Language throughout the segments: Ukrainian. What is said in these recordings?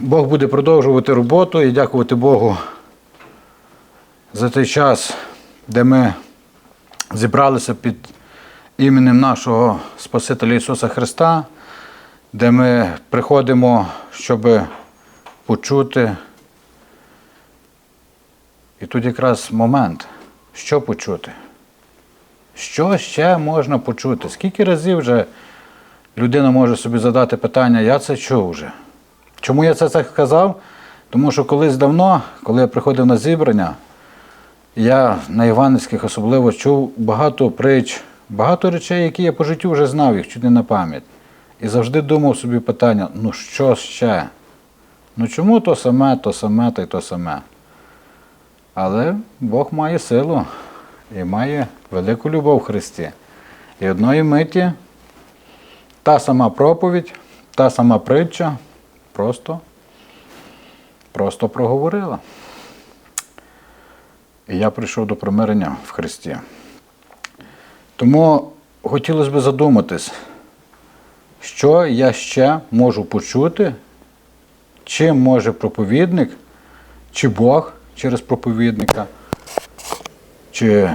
Бог буде продовжувати роботу і дякувати Богу за той час, де ми зібралися під іменем нашого Спасителя Ісуса Христа, де ми приходимо, щоб почути. І тут якраз момент, що почути. Що ще можна почути? Скільки разів вже людина може собі задати питання, я це чув вже. Чому я це так сказав? Тому що колись давно, коли я приходив на зібрання, я на Іванівських особливо чув багато притч, багато речей, які я по життю вже знав, їх чуть не на пам'ять. І завжди думав собі питання: ну що ще? Ну чому то саме, то саме, та й то саме? Але Бог має силу і має велику любов в Христі. І одної миті та сама проповідь, та сама притча просто, просто проговорила. І я прийшов до примирення в Христі. Тому хотілося б задуматись, що я ще можу почути, чим може проповідник, чи Бог через проповідника, чи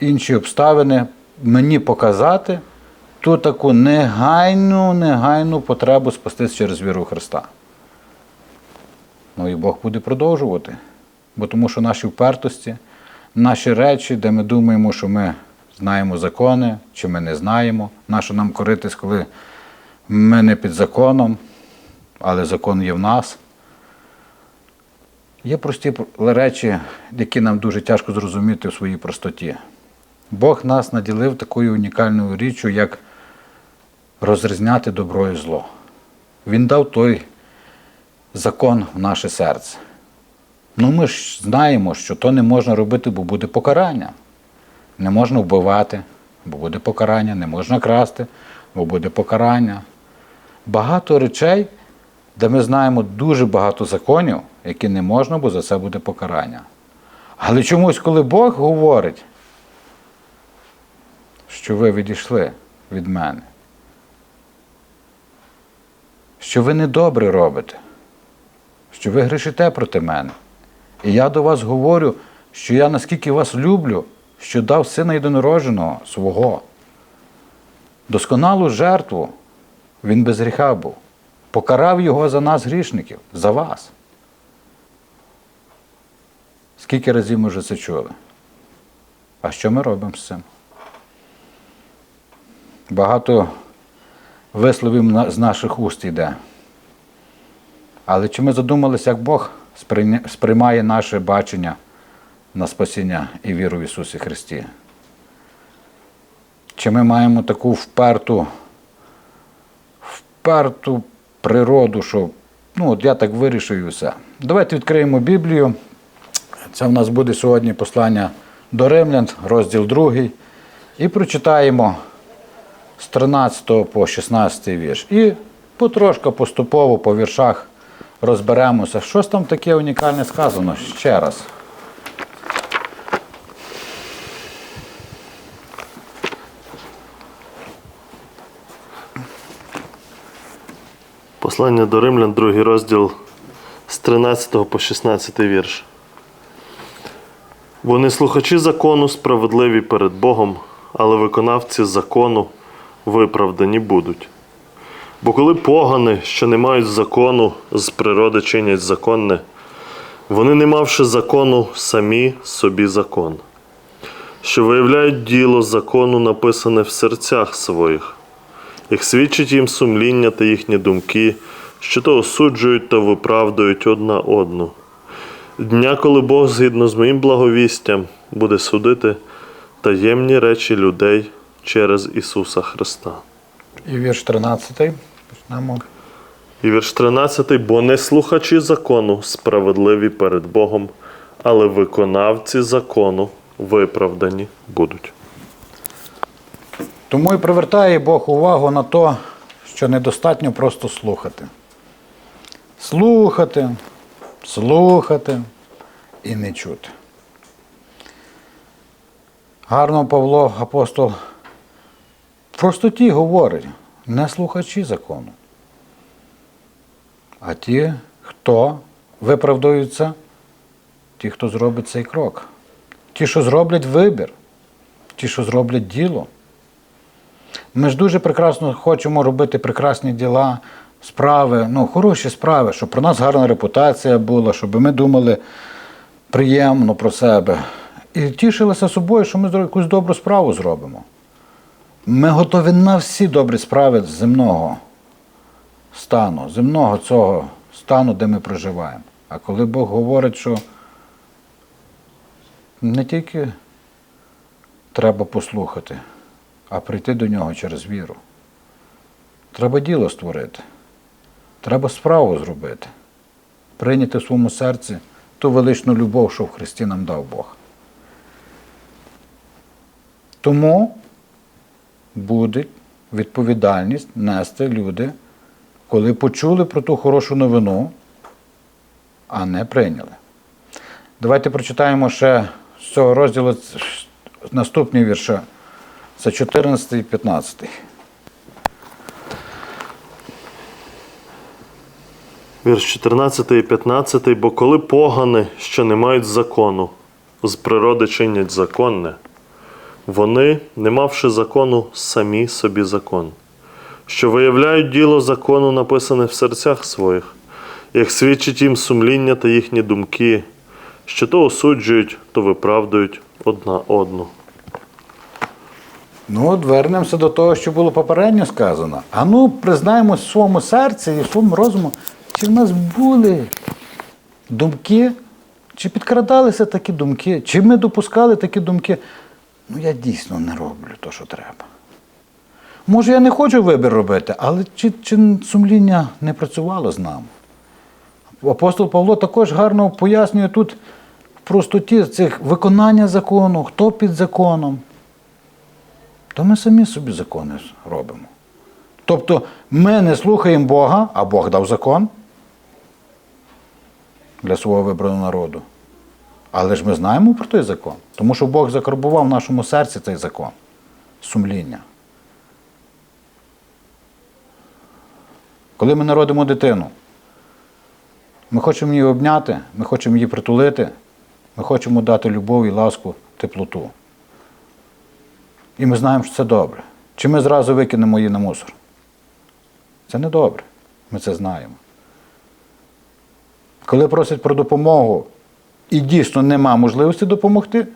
інші обставини мені показати ту таку негайну, негайну потребу спастись через віру Христа. Ну і Бог буде продовжувати. Бо тому що наші впертості, наші речі, де ми думаємо, що ми знаємо закони, чи ми не знаємо, нащо нам коритись, коли ми не під законом, але закон є в нас. Є прості речі, які нам дуже тяжко зрозуміти в своїй простоті. Бог нас наділив такою унікальною річчю, як розрізняти добро і зло. Він дав той закон в наше серце. Ну ми ж знаємо, що то не можна робити, бо буде покарання. Не можна вбивати, бо буде покарання, не можна красти, бо буде покарання. Багато речей, де ми знаємо дуже багато законів, які не можна, бо за це буде покарання. Але чомусь, коли Бог говорить, що ви відійшли від мене, що ви недобре робите, що ви грішите проти мене. І я до вас говорю, що я наскільки вас люблю, що дав сина єдинородженого свого. Досконалу жертву він без гріха був. Покарав його за нас, грішників, за вас. Скільки разів ми вже це чули? А що ми робимо з цим? Багато висловів з наших уст йде. Але чи ми задумалися, як Бог сприймає наше бачення на спасіння і віру в Ісусі Христі? Чи ми маємо таку вперту, вперту природу, що ну, от я так вирішив і все. Давайте відкриємо Біблію. Це в нас буде сьогодні послання до Римлян, розділ 2. І прочитаємо з 13 по 16 вірш. І потрошка поступово по віршах розберемося, що ж там таке унікальне сказано ще раз. Послання до Римлян, другий розділ з 13 по 16 вірш. Вони слухачі закону справедливі перед Богом, але виконавці закону виправдані будуть. Бо коли погани, що не мають закону, з природи чинять законне, вони, не мавши закону, самі собі закон, що виявляють діло закону, написане в серцях своїх як свідчить їм сумління та їхні думки, що то осуджують та виправдують одна одну. Дня, коли Бог, згідно з моїм благовістям, буде судити таємні речі людей через Ісуса Христа. І вірш 13. Почнемо. І вірш 13, бо не слухачі закону справедливі перед Богом, але виконавці закону виправдані будуть. Тому і привертає Бог увагу на те, що недостатньо просто слухати. Слухати, слухати і не чути. Гарно Павло, апостол, простоті говорить, не слухачі закону, А ті, хто виправдуються, ті, хто зробить цей крок. Ті, що зроблять вибір, ті, що зроблять діло. Ми ж дуже прекрасно хочемо робити прекрасні діла, справи, ну, хороші справи, щоб про нас гарна репутація була, щоб ми думали приємно про себе. І тішилися собою, що ми якусь добру справу зробимо. Ми готові на всі добрі справи з земного стану, земного цього стану, де ми проживаємо. А коли Бог говорить, що не тільки треба послухати, а прийти до нього через віру. Треба діло створити. Треба справу зробити. Прийняти в своєму серці ту величну любов, що в Христі нам дав Бог. Тому буде відповідальність нести люди, коли почули про ту хорошу новину, а не прийняли. Давайте прочитаємо ще з цього розділу наступні вірші. Це 14 і 15. Вірш 14 і 15. Бо коли погани, що не мають закону, з природи чинять законне, вони, не мавши закону, самі собі закон, що виявляють діло закону, написане в серцях своїх, як свідчить їм сумління та їхні думки, що то осуджують, то виправдують одна одну. Ну, от вернемося до того, що було попередньо сказано. А ну, признаємо в своєму серці і в своєму розуму, чи в нас були думки, чи підкрадалися такі думки, чи ми допускали такі думки. Ну, я дійсно не роблю те, що треба. Може, я не хочу вибір робити, але чи, чи сумління не працювало з нами? Апостол Павло також гарно пояснює тут в простоті цих виконання закону, хто під законом. То ми самі собі закони робимо. Тобто ми не слухаємо Бога, а Бог дав закон для свого вибраного народу. Але ж ми знаємо про той закон, тому що Бог закарбував в нашому серці цей закон сумління. Коли ми народимо дитину, ми хочемо її обняти, ми хочемо її притулити, ми хочемо дати любов і ласку, теплоту. І ми знаємо, що це добре. Чи ми зразу викинемо її на мусор? Це не добре. Ми це знаємо. Коли просять про допомогу і дійсно нема можливості допомогти,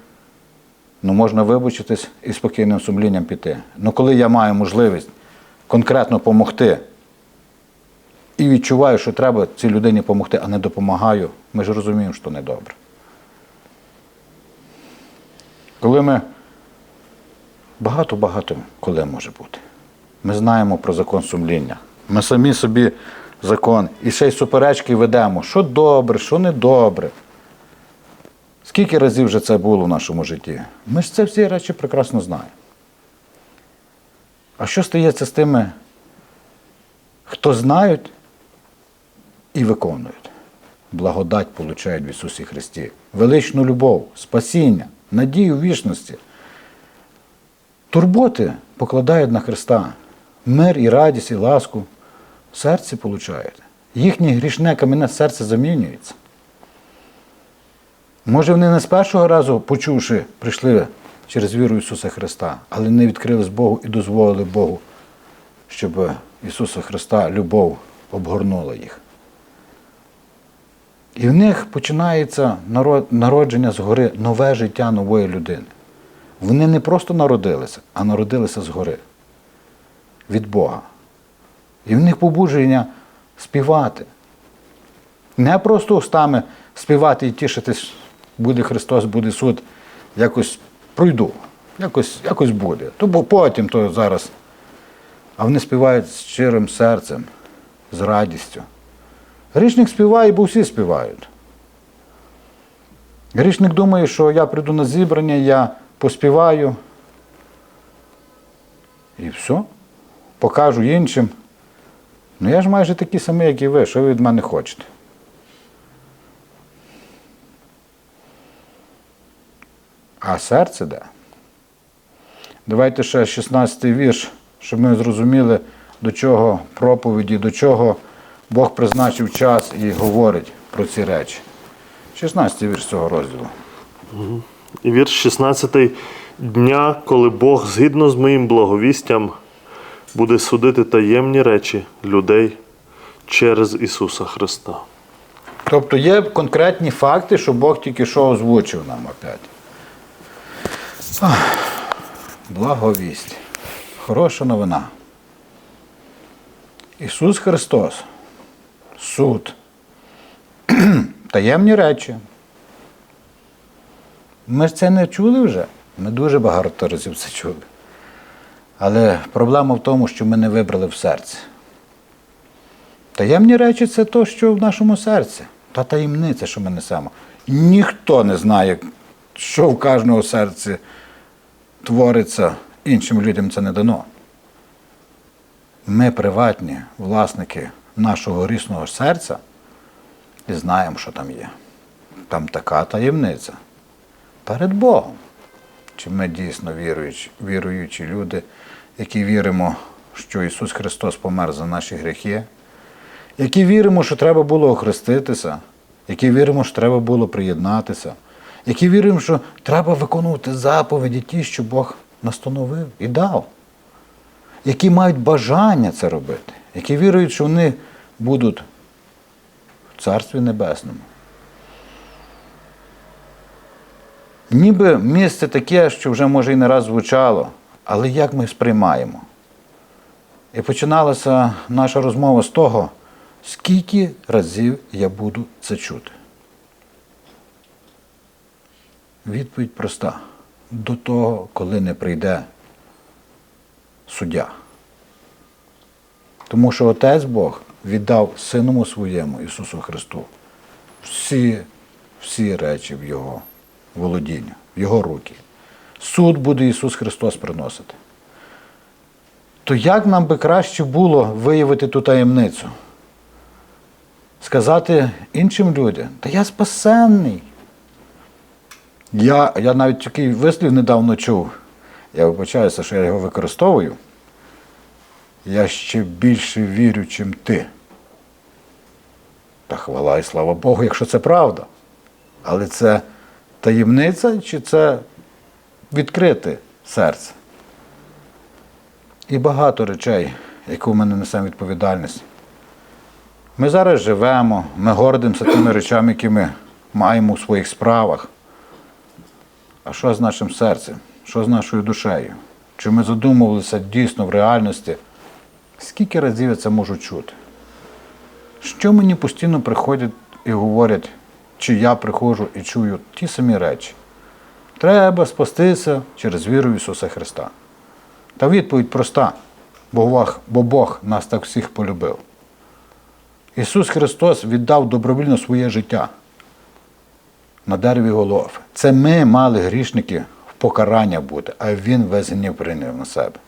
ну можна вибачитись і спокійним сумлінням піти. Ну коли я маю можливість конкретно допомогти і відчуваю, що треба цій людині допомогти, а не допомагаю, ми ж розуміємо, що не добре. Коли ми Багато-багато коли може бути. Ми знаємо про закон сумління. Ми самі собі закон. І ще й суперечки ведемо, що добре, що не добре. Скільки разів вже це було в нашому житті? Ми ж це всі речі прекрасно знаємо. А що стається з тими, хто знають і виконують? Благодать получають в Ісусі Христі, величну любов, спасіння, надію вічності. Турботи покладають на Христа. Мир і радість, і ласку в серці получають. Їхнє грішне кам'яне серце замінюється. Може, вони не з першого разу, почувши, прийшли через віру Ісуса Христа, але не відкрились Богу і дозволили Богу, щоб Ісуса Христа любов обгорнула їх. І в них починається народ- народження згори нове життя нової людини. Вони не просто народилися, а народилися згори від Бога. І в них побудження співати. Не просто устами співати і тішитись, буде Христос, буде суд, якось пройду, якось, якось буде. То потім, то зараз. А вони співають з щирим серцем, з радістю. Грішник співає, бо всі співають. Грішник думає, що я прийду на зібрання, я поспіваю. І все. Покажу іншим. Ну я ж майже такий самий, як і ви. Що ви від мене хочете? А серце де? Давайте ще 16 вірш, щоб ми зрозуміли, до чого проповіді, до чого Бог призначив час і говорить про ці речі. 16 вірш цього розділу. І вірш 16. Дня, коли Бог згідно з моїм благовістям буде судити таємні речі людей через Ісуса Христа. Тобто є конкретні факти, що Бог тільки що озвучив нам опять. Ах, Благовість. Хороша новина. Ісус Христос. Суд. Таємні речі. Ми ж це не чули вже. Ми дуже багато разів це чули. Але проблема в тому, що ми не вибрали в серці. Таємні речі це то, що в нашому серці. Та таємниця, що ми несемо. Ніхто не знає, що в кожного серці твориться, іншим людям це не дано. Ми приватні власники нашого грісного серця і знаємо, що там є. Там така таємниця. Перед Богом. Чи ми дійсно віруючі, віруючі люди, які віримо, що Ісус Христос помер за наші гріхи, які віримо, що треба було охреститися, які віримо, що треба було приєднатися, які віримо, що треба виконувати заповіді ті, що Бог настановив і дав, які мають бажання це робити, які вірують, що вони будуть в Царстві Небесному. Ніби місце таке, що вже може і не раз звучало, але як ми сприймаємо? І починалася наша розмова з того, скільки разів я буду це чути. Відповідь проста. До того, коли не прийде суддя. Тому що Отець Бог віддав Синому своєму Ісусу Христу всі, всі речі в Його володіння, в Його руки. Суд буде Ісус Христос приносити. То як нам би краще було виявити ту таємницю? Сказати іншим людям, та я спасенний. Я, я навіть такий вислів недавно чув. Я вибачаюся, що я його використовую. Я ще більше вірю, чим ти. Та хвала і слава Богу, якщо це правда. Але це таємниця чи це відкрите серце? І багато речей, яку ми не несемо відповідальність. Ми зараз живемо, ми гордимося тими речами, які ми маємо у своїх справах. А що з нашим серцем? Що з нашою душею? Чи ми задумувалися дійсно в реальності? Скільки разів я це можу чути? Що мені постійно приходять і говорять, чи я приходжу і чую ті самі речі? Треба спастися через віру в Ісуса Христа. Та відповідь проста, бо Бог, бо Бог нас так всіх полюбив. Ісус Христос віддав добровільно своє життя на дереві голов. Це ми мали грішники в покарання бути, а Він весь гнів прийняв на себе.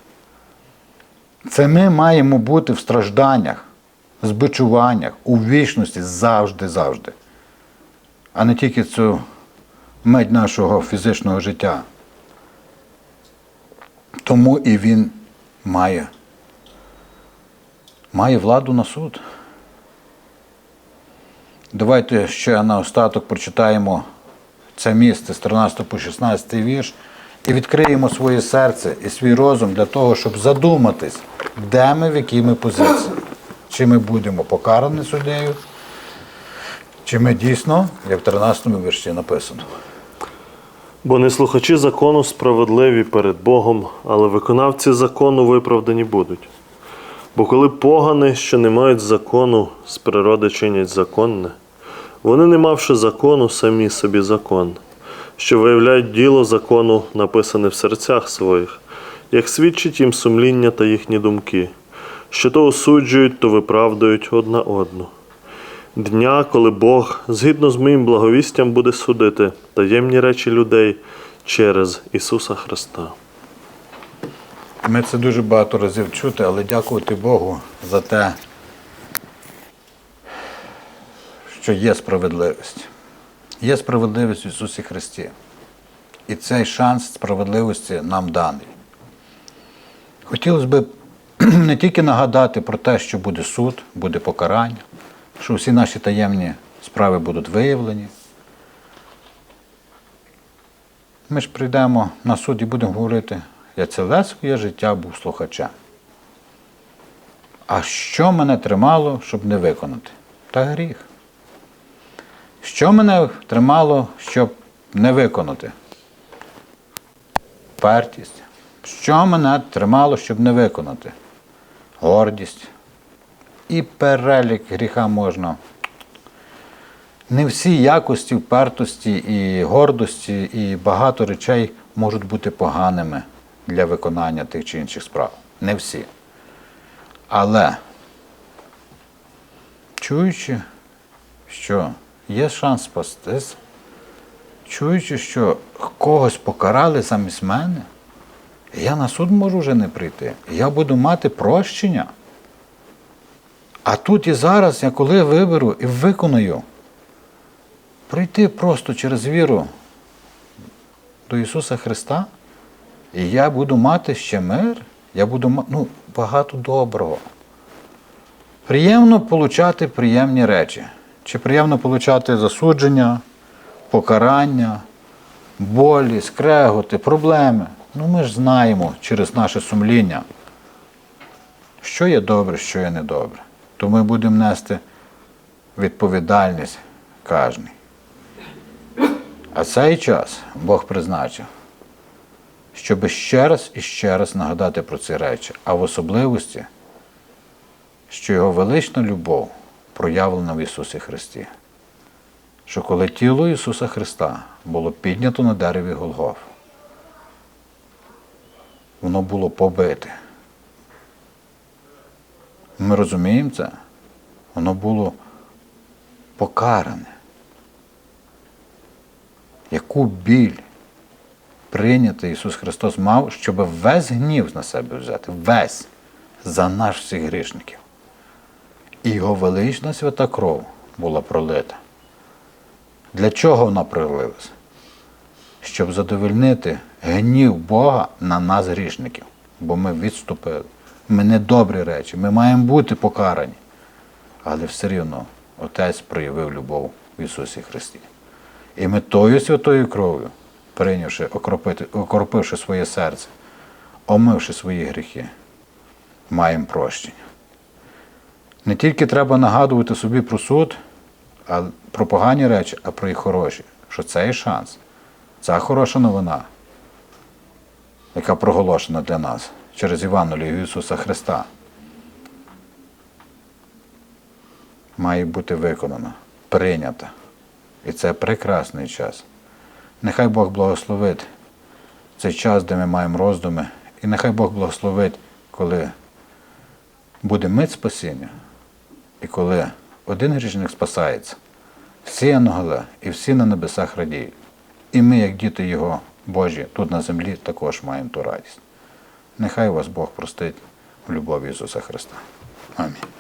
Це ми маємо бути в стражданнях, збичуваннях, у вічності завжди-завжди, а не тільки цю медь нашого фізичного життя. Тому і він має, має владу на суд. Давайте ще на остаток прочитаємо це місце з 13 по 16 вірш і відкриємо своє серце і свій розум для того, щоб задуматись, де ми, в якій ми позиції. Чи ми будемо покарані суддею, чи ми дійсно, як в 13 вірші написано. Бо не слухачі закону справедливі перед Богом, але виконавці закону виправдані будуть. Бо коли погани, що не мають закону, з природи чинять законне, вони, не мавши закону, самі собі закон, що виявляють діло закону, написане в серцях своїх, як свідчить їм сумління та їхні думки, що то осуджують, то виправдують одна одну. Дня, коли Бог, згідно з моїм благовістям, буде судити таємні речі людей через Ісуса Христа. Ми це дуже багато разів чути, але дякувати Богу за те, що є справедливість. Є справедливість в Ісусі Христі. І цей шанс справедливості нам даний. Хотілося б не тільки нагадати про те, що буде суд, буде покарання, що всі наші таємні справи будуть виявлені. Ми ж прийдемо на суд і будемо говорити, я ціле своє життя був слухачем. А що мене тримало, щоб не виконати? Та гріх. Що мене тримало, щоб не виконати? Пертість. Що мене тримало, щоб не виконати? Гордість. І перелік гріха можна. Не всі якості впертості і гордості, і багато речей можуть бути поганими для виконання тих чи інших справ. Не всі. Але, чуючи, що є шанс спастись, чуючи, що когось покарали замість мене, я на суд можу вже не прийти. Я буду мати прощення. А тут і зараз, я коли виберу і виконую, прийти просто через віру до Ісуса Христа, і я буду мати ще мир, я буду мати ну, багато доброго. Приємно получати приємні речі. Чи приємно получати засудження, покарання, болі, скреготи, проблеми. Ну ми ж знаємо через наше сумління, що є добре, що є недобре. То ми будемо нести відповідальність кожен. А цей час Бог призначив, щоб ще раз і ще раз нагадати про ці речі, а в особливості, що його велична любов проявлена в Ісусі Христі. Що коли тіло Ісуса Христа було піднято на дереві Голгоф, воно було побите. Ми розуміємо це? Воно було покаране. Яку біль прийняти Ісус Христос мав, щоб весь гнів на себе взяти, весь за наш всіх грішників. І його велична свята кров була пролита. Для чого вона пролилась? Щоб задовольнити гнів Бога на нас, грішників. Бо ми відступили. Ми не добрі речі, ми маємо бути покарані. Але все рівно Отець проявив любов в Ісусі Христі. І ми тою святою кров'ю, прийнявши, окропивши своє серце, омивши свої гріхи, маємо прощення. Не тільки треба нагадувати собі про суд, а про погані речі, а про і хороші. Що це є шанс. Ця хороша новина, яка проголошена для нас через Івангелію Ісуса Христа, має бути виконана, прийнята. І це прекрасний час. Нехай Бог благословить цей час, де ми маємо роздуми, і нехай Бог благословить, коли буде мить спасіння, і коли один грішник спасається, всі ангели і всі на небесах радіють. І ми, як діти Його Божі, тут на землі також маємо ту радість. Нехай вас Бог простить в любові Ісуса Христа. Амінь.